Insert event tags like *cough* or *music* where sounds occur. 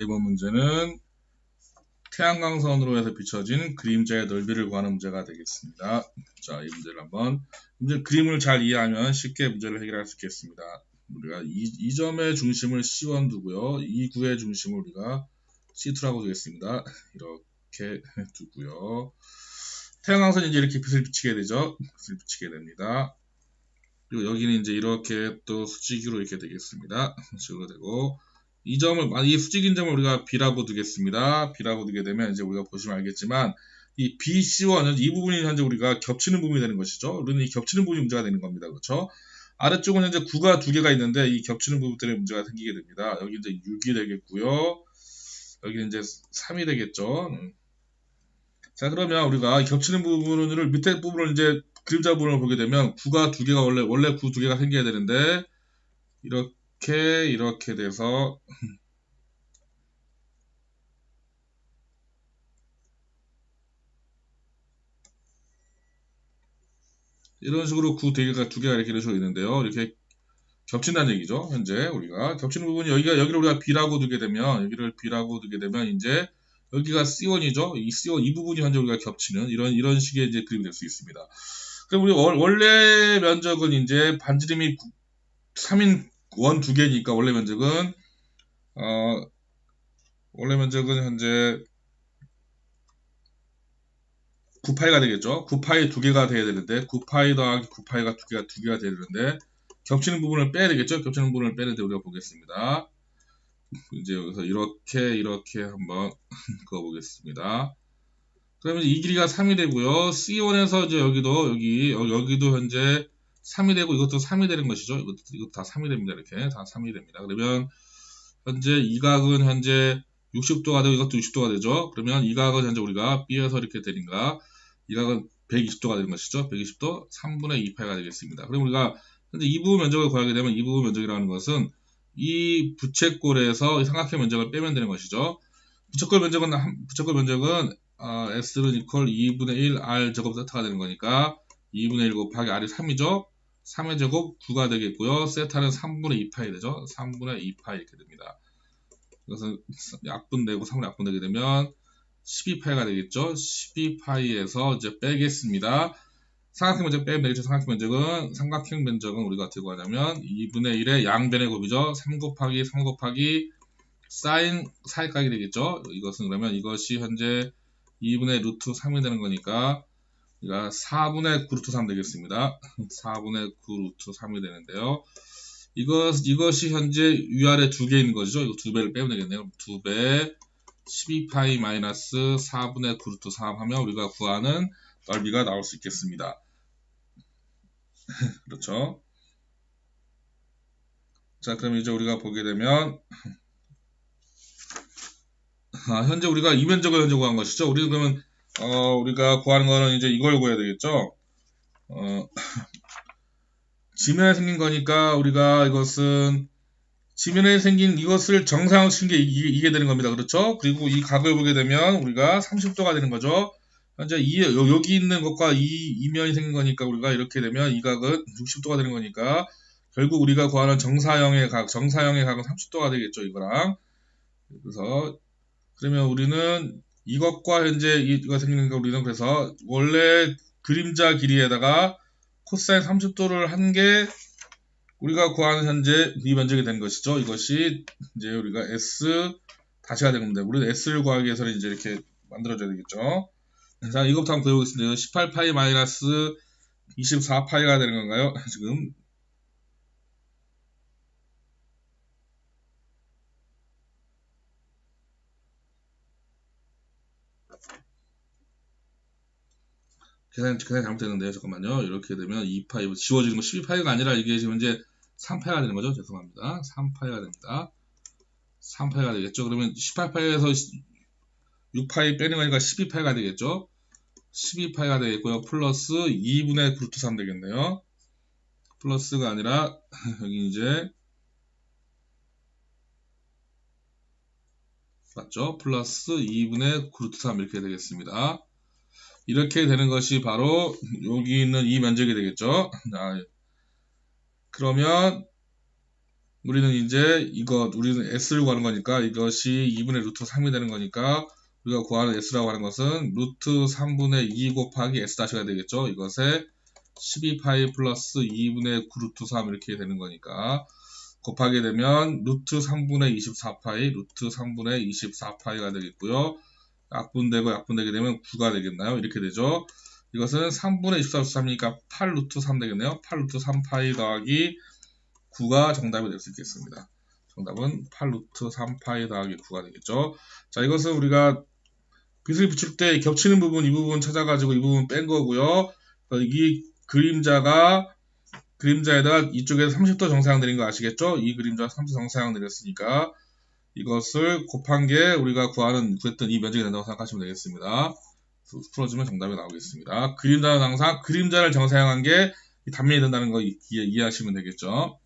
이번 문제는 태양광선으로 해서 비춰진 그림자의 넓이를 구하는 문제가 되겠습니다. 자, 이 문제를 한번 문제 그림을 잘 이해하면 쉽게 문제를 해결할 수 있겠습니다. 우리가 이, 이 점의 중심을 C1 두고요. 이 구의 중심을 우리가 C2라고 두겠습니다. 이렇게 *laughs* 두고요. 태양광선이 이제 이렇게 빛을 비치게 되죠. 빛을 비치게 됩니다. 그리고 여기는 이제 이렇게 또 수직으로 이렇게 되겠습니다. *laughs* 수직으로 되고 이 점을 이 수직인 점을 우리가 B라고 두겠습니다. B라고 두게 되면 이제 우리가 보시면 알겠지만 이 BC와 이 부분이 현재 우리가 겹치는 부분이 되는 것이죠. 우리는 이 겹치는 부분이 문제가 되는 겁니다. 그렇죠? 아래쪽은 현재 9가 두 개가 있는데 이 겹치는 부분 때문에 문제가 생기게 됩니다. 여기 이제 6이 되겠고요. 여기는 이제 3이 되겠죠. 음. 자 그러면 우리가 겹치는 부분을 밑에 부분을 이제 그림자 부분을 보게 되면 9가 두 개가 원래 원래 9 두 개가 생겨야 되는데 이렇게 이렇게 이렇게 돼서 이런 식으로 구 대개가 두 개가 이렇게 식으로 있는데요. 이렇게 겹친다는 얘기죠. 현재 우리가 겹치는 부분이 여기가 여기를 우리가 B라고 두게 되면 여기를 B라고 두게 되면 이제 여기가 C1이죠. 이 C1 이 부분이 현재 우리가 겹치는 이런 이런 식의 이제 그림이 될 수 있습니다. 그럼 우리 원래 면적은 이제 반지름이 3인 원 두 개니까 원래 면적은 어 원래 면적은 현재 9파이가 되겠죠. 9파이 두 개가 돼야 되는데 9파이 더하기 9파이가 두 개가 두 개가 돼야 되는데 겹치는 부분을 빼야 되겠죠. 겹치는 부분을 빼는데 우리가 보겠습니다. 이제 여기서 이렇게 이렇게 한번 *laughs* 그어 보겠습니다. 그러면 이 길이가 3이 되고요. C1에서 이제 여기도 여기 여기도 현재 3이 되고 이것도 3이 되는 것이죠. 이것도, 이것도 다 3이 됩니다. 이렇게 다 3이 됩니다. 그러면 현재 이 각은 현재 60도가 되고 이것도 60도가 되죠. 그러면 이 각은 현재 우리가 B에서 이렇게 되니까 이 각은 120도가 되는 것이죠. 120도 3분의 2파이가 되겠습니다. 그럼 우리가 현재 이 부분 면적을 구하게 되면 이 부분 면적이라는 것은 이 부채꼴에서 삼각형 면적을 빼면 되는 것이죠. 부채꼴 면적은 부채꼴 면적은 어, S는 이퀄 2분의 1 R 제곱 세타가 되는 거니까 2분의 1 곱하기 R이 3이죠. 3의 제곱 9가 되겠고요. 세타는 3분의 2파이 되죠. 3분의 2파이 이렇게 됩니다. 이것은 약분되고 3분의 약분되게 되면 12파이가 되겠죠. 12파이에서 이제 빼겠습니다. 삼각형 면적 빼면 되겠죠. 삼각형 면적은 삼각형 면적은 우리가 어떻게 구하냐면 2분의 1의 양변의 곱이죠. 3 곱하기 3 곱하기 사인 4획각이 되겠죠. 이것은 그러면 이것이 현재 2분의 루트 3이 되는 거니까 그러니까 4분의 9루트 3 되겠습니다. 4분의 9루트 3이 되는데요. 이것, 이것이 현재 위아래 두 개 있는 거죠. 이거 두 배를 빼면 되겠네요. 두 배, 12파이 마이너스 4분의 9루트 3 하면 우리가 구하는 넓이가 나올 수 있겠습니다. *laughs* 그렇죠. 자, 그럼 이제 우리가 보게 되면, *laughs* 아, 현재 우리가 이면적을 현재 구한 것이죠. 우리는 그러면 어, 우리가 구하는 거는 이제 이걸 구해야 되겠죠. 어, 지면에 생긴 거니까 우리가 이것은 지면에 생긴 이것을 친게 이게, 이게 되는 겁니다. 그렇죠? 그리고 이 각을 보게 되면 우리가 30도가 되는 거죠. 현재 이, 여기 있는 것과 이 이면이 생긴 거니까 우리가 이렇게 되면 이 각은 60도가 되는 거니까 결국 우리가 구하는 정사형의 각, 정사형의 각은 30도가 되겠죠. 이거랑. 그래서 그러면 우리는 이것과 현재 이거 생기는 거 우리는 그래서 원래 그림자 길이에다가 코사인 30도를 한 게 우리가 구하는 현재 이 면적이 된 것이죠. 이것이 이제 우리가 S 다시가 되는 겁니다. 우리는 S를 구하기 위해서는 이제 이렇게 만들어줘야 되겠죠. 자, 이것부터 한번 그려보겠습니다. 18파이 마이너스 24파이가 되는 건가요? *laughs* 지금 계산, 계산이 잘못됐는데요. 잠깐만요. 이렇게 되면 2파이, 지워지는 거 12파이가 아니라 이게 지금 이제 3파이가 되는 거죠. 죄송합니다. 3파이가 됩니다. 3파이가 되겠죠. 그러면 18파이에서 6파이 빼는 거니까 12파이가 되겠죠. 12파이가 되겠고요. 플러스 2분의 루트 3 되겠네요. 플러스가 아니라 *laughs* 여기 이제 맞죠? 플러스 2분의 루트 3 이렇게 되겠습니다. 이렇게 되는 것이 바로 여기 있는 이 면적이 되겠죠. 자, 그러면 우리는 이제 이거 우리는 s를 구하는 거니까 이것이 2분의 루트 3이 되는 거니까 우리가 구하는 s라고 하는 것은 루트 3분의 2 곱하기 s 다시가 되겠죠. 이것에 12파이 플러스 2분의 9 루트 3 이렇게 되는 거니까 곱하게 되면 루트 3분의 24파이 루트 3분의 24파이가 되겠고요. 약분되고 약분되게 되면 9가 되겠나요? 이렇게 되죠. 이것은 3분의 24 루트 3이니까 8 루트 3 되겠네요. 8 루트 3파이 더하기 9가 정답이 될 수 있겠습니다. 정답은 8 루트 3파이 더하기 9가 되겠죠. 자, 이것은 우리가 빗을 붙일 때 겹치는 부분 이 부분 찾아가지고 이 부분 뺀 거고요. 이 그림자가 그림자에다가 이쪽에서 30도 정사양 내린 거 아시겠죠? 이 그림자 30도 정사양 내렸으니까 이것을 곱한 게 우리가 구하는 구했던 이 면적이 된다고 생각하시면 되겠습니다. 풀어주면 정답이 나오겠습니다. 그림자는 항상 그림자를 정사양한 게 단면이 된다는 거 이해, 이해하시면 되겠죠.